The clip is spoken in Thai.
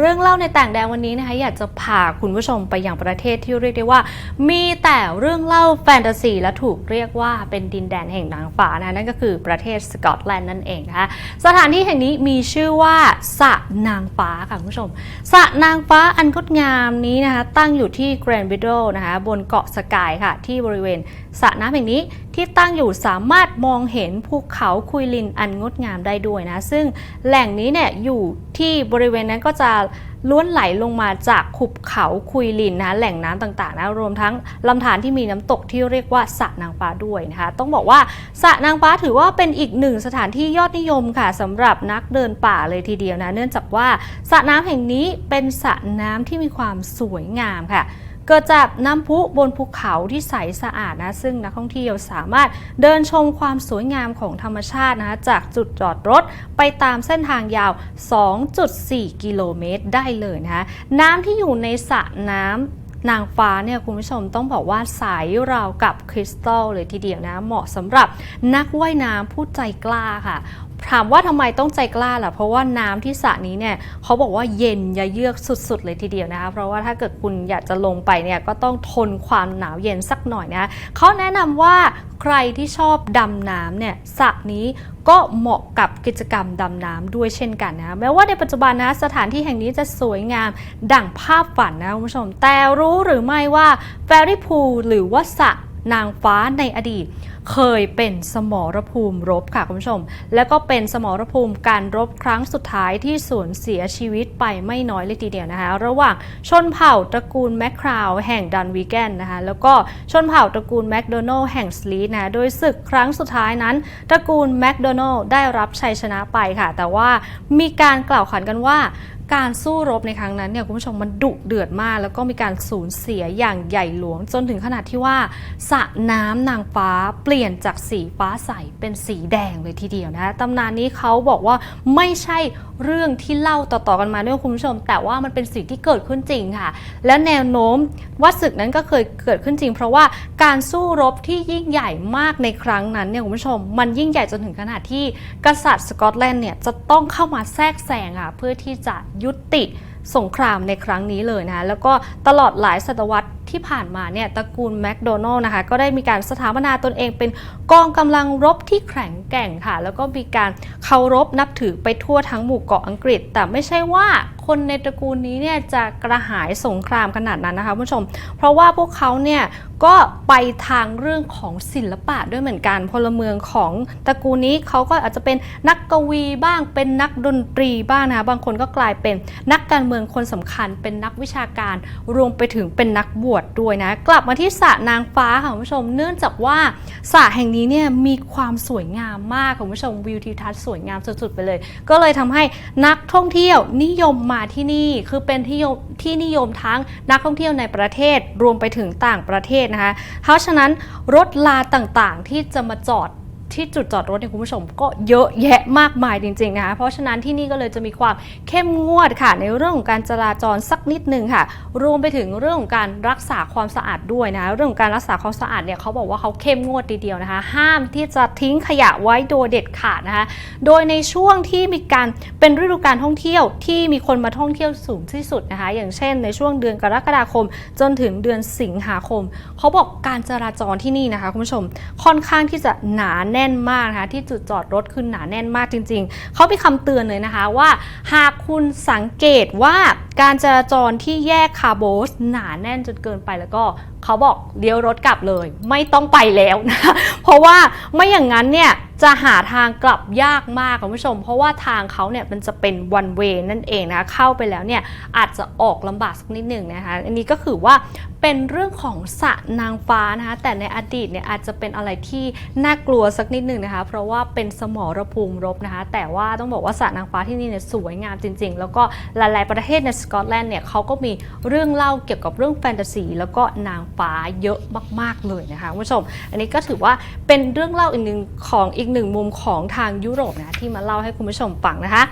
เรื่องเล่าในต่างแดนวันนี้นะคะอยากจะพาคุณผู้ชมไปยังประเทศที่เรียกได้ว่า มีแต่เรื่องเล่าแฟนตาซีและถูกเรียกว่าเป็นดินแดนแห่งนางฟ้านะคะนั่นก็คือประเทศสกอตแลนด์นั่นเองนะคะสถานที่แห่งนี้มีชื่อว่าสระนางฟ้าค่ะคุณผู้ชมสระนางฟ้าอันงดงามนี้นะคะตั้งอยู่ที่แกรนด์บิดโดนะคะบนเกาะสกายค่ะที่บริเวณสระน้ำแห่งนี้ที่ตั้งอยู่สามารถมองเห็นภูเขาคุยลินอันงดงามได้ด้วยนะซึ่งแหล่งนี้เนี่ยอยู่ ที่บริเวณนั้นก็จะล้วนไหลลงมาจากขุบเขาคุยลินนะแหล่งน้ำต่างๆนะรวมทั้งลำธารที่มีน้ำตกที่เรียกว่าสระนางฟ้าด้วยนะคะ ต้องบอกว่าสระนางฟ้าถือว่าเป็นอีกหนึ่งสถานที่ยอดนิยมค่ะสำหรับนักเดินป่าเลยทีเดียวนะ เนื่องจากว่าสระน้ำแห่งนี้เป็นสระน้ำที่มีความสวยงามค่ะ เกิดจากน้ำพุบนภูเขาที่ใสสะอาดนะซึ่งนักท่องเที่ยวสามารถเดินชมความสวยงามของธรรมชาตินะคะจากจุดจอดรถไปตามเส้นทางยาว 2.4 กิโลเมตรได้เลยนะคะน้ำที่อยู่ในสระน้ำนางฟ้าเนี่ยคุณผู้ชมต้องบอกว่าใสราวกับคริสตัลเลยทีเดียวนะ เหมาะสำหรับนักว่ายน้ำผู้ใจกล้าค่ะ ถามว่าทำไมต้องใจกล้าล่ะ เพราะว่าน้ำที่สระนี้เนี่ยเขาบอกว่าเย็นยะเยือกสุด ๆ เลยทีเดียวนะคะ เพราะว่าถ้าเกิดคุณอยากจะลงไปเนี่ยก็ต้องทนความหนาวเย็นสักหน่อยนะเขาแนะนำว่าใครที่ชอบดำน้ำเนี่ยสระนี้ก็เหมาะกับกิจกรรมดำน้ำด้วยเช่นกันนะแม้ว่าในปัจจุบันนะสถานที่แห่งนี้จะสวยงามดั่งภาพฝันนะคุณผู้ชม แต่รู้หรือไม่ว่าแฟรี่พูลหรือว่าสระ นางฟ้าในอดีต เคยเป็นสมรภูมิรบค่ะคุณผู้ชม แล้วก็เป็นสมรภูมิการรบครั้งสุดท้ายที่สูญเสียชีวิตไปไม่น้อยเลยทีเดียวนะคะ ระหว่างชนเผ่าตระกูลแมคคราวแห่งดันวีแกนนะคะ แล้วก็ชนเผ่าตระกูลแมคโดนัลแห่งสลีนะโดยศึกครั้งสุดท้ายนั้น ตระกูลแมคโดนัลได้รับชัยชนะไปค่ะ แต่ว่ามีการกล่าวขานกันว่า การสู้รบในครั้งนั้นเนี่ยคุณผู้ชมมันดุเดือดมาก แล้วก็มีการสูญเสียอย่างใหญ่หลวง จนถึงขนาดที่ว่าสระน้ำนางฟ้าเปลี่ยนจากสีฟ้าใสเป็นสีแดงเลยทีเดียวนะตำนานนี้เขาบอกว่าไม่ใช่เรื่องที่เล่าต่อๆกันมาด้วยคุณผู้ชม แต่ว่ามันเป็นสิ่งที่เกิดขึ้นจริงค่ะ และแนวโน้มว่าศึกนั้นก็เคยเกิดขึ้นจริง เพราะว่าการสู้รบที่ยิ่งใหญ่มากในครั้งนั้นเนี่ยคุณผู้ชม มันยิ่งใหญ่จนถึงขนาดที่กษัตริย์สกอตแลนด์เนี่ยจะต้องเข้ามาแทรกแซงอะเพื่อที่จะยุติสงครามในครั้งนี้เลยนะคะแล้วก็ตลอดหลายศตวรรษที่ผ่านมาเนี่ยตระกูลแมคโดนัลล์นะคะก็ได้มีการสถาปนาตนเองเป็นกองกำลังรบที่แข็ง แกร่งค่ะ แล้วก็มีการเคารพนับถือไปทั่วทั้งหมู่เกาะอังกฤษ แต่ไม่ใช่ว่าคนในตระกูลนี้เนี่ยจะกระหายสงครามขนาดนั้นนะคะคุณผู้ชม เพราะว่าพวกเขาเนี่ยก็ไปทางเรื่องของศิลปะด้วยเหมือนกัน พลเมืองของตระกูลนี้เขาก็อาจจะเป็นนักกวีบ้างเป็นนักดนตรีบ้างนะคะบางคนก็กลายเป็นนักการเมืองคนสำคัญ เป็นนักวิชาการรวมไปถึงเป็นนักบวชด้วยนะ กลับมาที่สระนางฟ้าค่ะคุณผู้ชม เนื่องจากว่าสระแห่งนี้เนี่ยมีความสวยงามมากคุณผู้ชมวิวทิวทัศน์สวยงามสุดๆไปเลย ก็เลยทำให้นักท่องเที่ยวนิยมมาที่นี่ คือเป็นที่ยมที่นิยมทั้งนักท่องเที่ยวในประเทศรวมไปถึงต่างประเทศนะคะ เพราะฉะนั้นรถลาต่างๆที่จะมาจอด ที่จุดจอดรถเนี่ยคุณผู้ชมก็เยอะแยะมากมายจริงๆนะคะเพราะฉะนั้นที่นี่ก็เลยจะมีความเข้มงวดค่ะในเรื่องของการจราจรสักนิดนึงค่ะ รวมไปถึงเรื่องของการรักษาความสะอาดด้วยนะคะเรื่องของการรักษาความสะอาดเนี่ยเขาบอกว่าเขาเข้มงวดทีเดียวนะคะ ห้ามที่จะทิ้งขยะไว้โดยเด็ดขาดนะคะโดยในช่วงที่มีการเป็นฤดูการท่องเที่ยวที่มีคนมาท่องเที่ยวสูงที่สุดนะคะ อย่างเช่น ในช่วงเดือนกรกฎาคม จนถึงเดือนสิงหาคม เขาบอกการจราจรที่นี่นะคะคุณผู้ชมค่อนข้างที่จะหนาแน่น่นมากนะคะที่จุดจอดรถคือหนาแน่นมากจริง ๆ เขามีคำเตือนเลยนะคะว่า หากคุณสังเกตว่าการจราจรที่แยกคาร์โบสหนาแน่นจนเกินไปแล้วก็เขาบอกเลี้ยวรถกลับเลย ไม่ต้องไปแล้วนะเพราะว่าไม่อย่างนั้นเนี่ย จะหาทางกลับยากมากคุณผู้ชม เพราะว่าทางเขาเนี่ยมันจะเป็น one way นั่นเองนะคะเข้าไปแล้วเนี่ยอาจจะออกลำบากสักนิดหนึ่งนะคะอันนี้ก็คือว่าเป็นเรื่องของสะนางฟ้านะคะแต่ในอดีตเนี่ยอาจจะเป็นอะไรที่น่ากลัวสักนิดหนึ่งนะคะเพราะว่าเป็นสมรภูมิรบนะคะแต่ว่าต้องบอกว่าสะนางฟ้าที่นี่เนี่ยสวยงามจริง ๆ แล้วก็หลายๆประเทศในสกอตแลนด์เนี่ยเขาก็มีเรื่องเล่าเกี่ยวกับเรื่องแฟนตาซีแล้วก็นางฟ้าเยอะมาก ๆเลยนะคะคุณผู้ชม อันนี้ก็ถือว่าเป็นเรื่องเล่าอีกหนึ่งของอีกอีกหนึ่งมุมของทางยุโรปนะที่มาเล่าให้คุณผู้ชมฟังนะคะ